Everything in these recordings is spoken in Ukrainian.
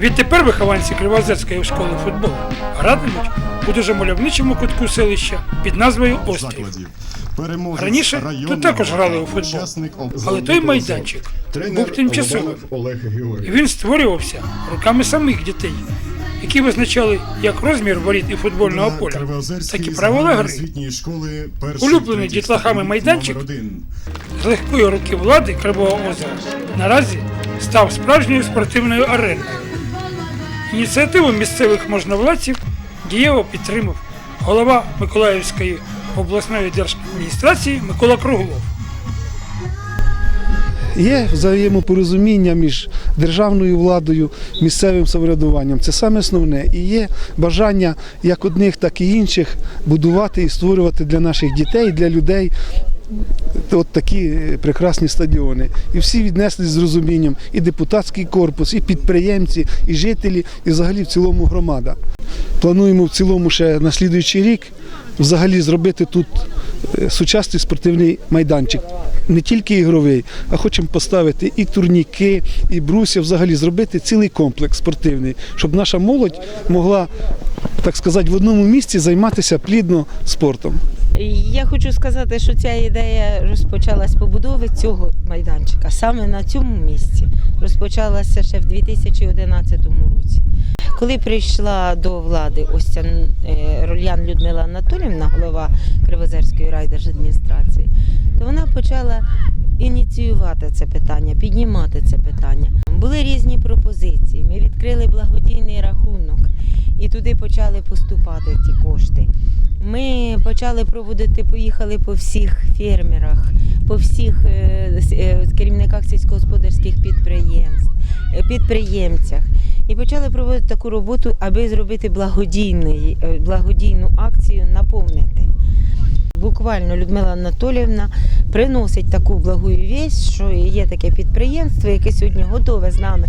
Відтепер вихованці Кривоозерської школи футболу гратимуть у дуже мальовничому кутку селища під назвою Острів. Раніше тут також грали у футбол, але той майданчик був тимчасовим. І він створювався руками самих дітей, які визначали як розмір воріт і футбольного поля, так і правила гри. Улюблений дітлахами майданчик. З легкої руки влади Кривого озера наразі став справжньою спортивною ареною. Ініціативу місцевих можновладців дієво підтримав голова Миколаївської обласної держадміністрації Микола Круглов. Є взаємопорозуміння між державною владою, місцевим самоврядуванням. Це саме основне. І є бажання як одних, так і інших будувати і створювати для наших дітей, для людей. От такі прекрасні стадіони. І всі віднесли з розумінням і депутатський корпус, і підприємці, і жителі, і взагалі в цілому громада. Плануємо в цілому ще на слідуючий рік взагалі зробити тут е, сучасний спортивний майданчик. Не тільки ігровий, а хочемо поставити і турніки, і бруся, взагалі зробити цілий комплекс спортивний, щоб наша молодь могла, так сказати, в одному місці займатися плідно спортом. Я хочу сказати, що ця ідея розпочалась побудови цього майданчика саме на цьому місці. Розпочалася ще в 2011 році. Коли прийшла до влади ось ця е, Рольян Людмила Анатоліївна, голова Кривозерської райдержадміністрації, то вона почала ініціювати це питання, піднімати це питання. Були різні пропозиції. Ми відкрили благодійний рахунок і туди почали поступати ці кошти. Почали проводити, поїхали по всіх фермерах, по всіх е, е, керівниках сільськогосподарських підприємств, е, підприємцях. І почали проводити таку роботу, аби зробити благодійний, благодійну акцію наповнити. Буквально Людмила Анатоліївна приносить таку благую вість, що є таке підприємство, яке сьогодні готове з нами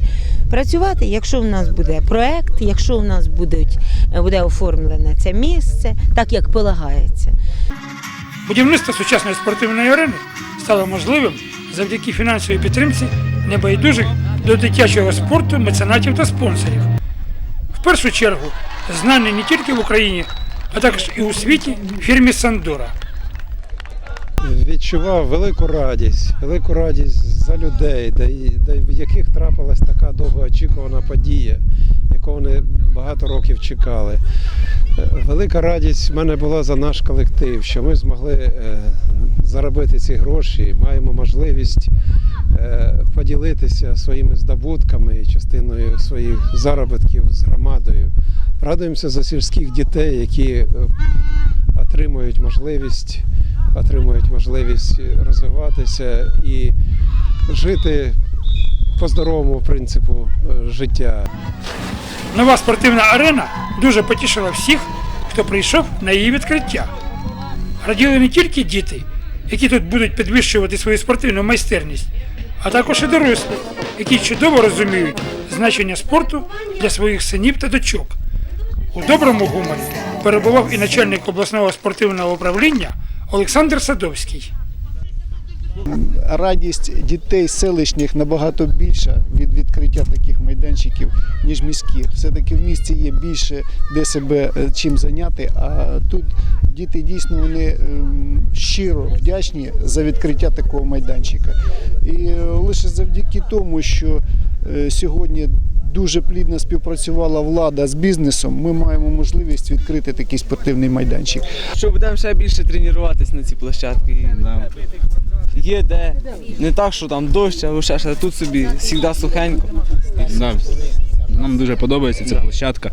працювати. Якщо в нас буде проект, якщо в нас будуть, е, буде оформлене це місце, так як полагається. Будівництво сучасної спортивної арени стало можливим завдяки фінансовій підтримці небайдужих до дитячого спорту, меценатів та спонсорів. В першу чергу знаний не тільки в Україні, а також і у світі фірмі Сандора. Відчував велику радість, велику радість за людей, де, де, в яких трапилась така довгоочікувана подія, яку вони багато років чекали. Е, Велика радість в мене була за наш колектив, що ми змогли е, заробити ці гроші, маємо можливість е, поділитися своїми здобутками і частиною своїх заробітків з громадою. Радуємося за сільських дітей, які отримують можливість отримують можливість розвиватися і жити по здоровому принципу е, життя. Нова спортивна арена дуже потішила всіх, хто прийшов на її відкриття. Раділи не тільки діти, які тут будуть підвищувати свою спортивну майстерність, а також і дорослі, які чудово розуміють значення спорту для своїх синів та дочок. У доброму гуморі перебував і начальник обласного спортивного управління Олександр Садовський. радість дітей селищних набагато більша від відкриття таких майданчиків, ніж міських. Все-таки в місті є більше де себе е, чим зайняти, а тут діти дійсно вони ем, щиро вдячні за відкриття такого майданчика. І е, лише завдяки тому, що е, сьогодні дуже плідно співпрацювала влада з бізнесом, ми маємо можливість відкрити такий спортивний майданчик. що будемо ще більше тренуватись на цій площадці. Є де. Не так, що там дощ, або ще а тут собі завжди сухенько. Да, нам дуже подобається ця площадка.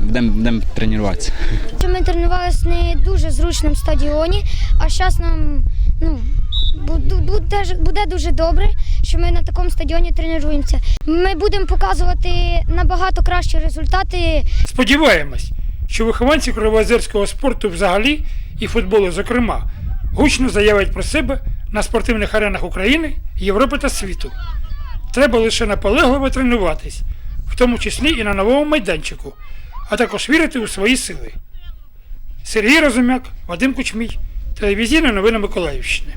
Будемо будемо тренуватися. Ми тренувалися не дуже зручному стадіоні, а зараз нам ну, буде, дуже добре, що ми на такому стадіоні тренуємося. Ми будемо показувати набагато кращі результати Сподіваємось, що вихованці кривоозерського спорту взагалі і футболу, зокрема, гучно заявять про себе на спортивних аренах України, Європи та світу. Треба лише наполегливо тренуватись, в тому числі і на новому майданчику, а також вірити у свої сили. Сергій Розумяк, Вадим Кучмій, телевізійні новини Миколаївщини.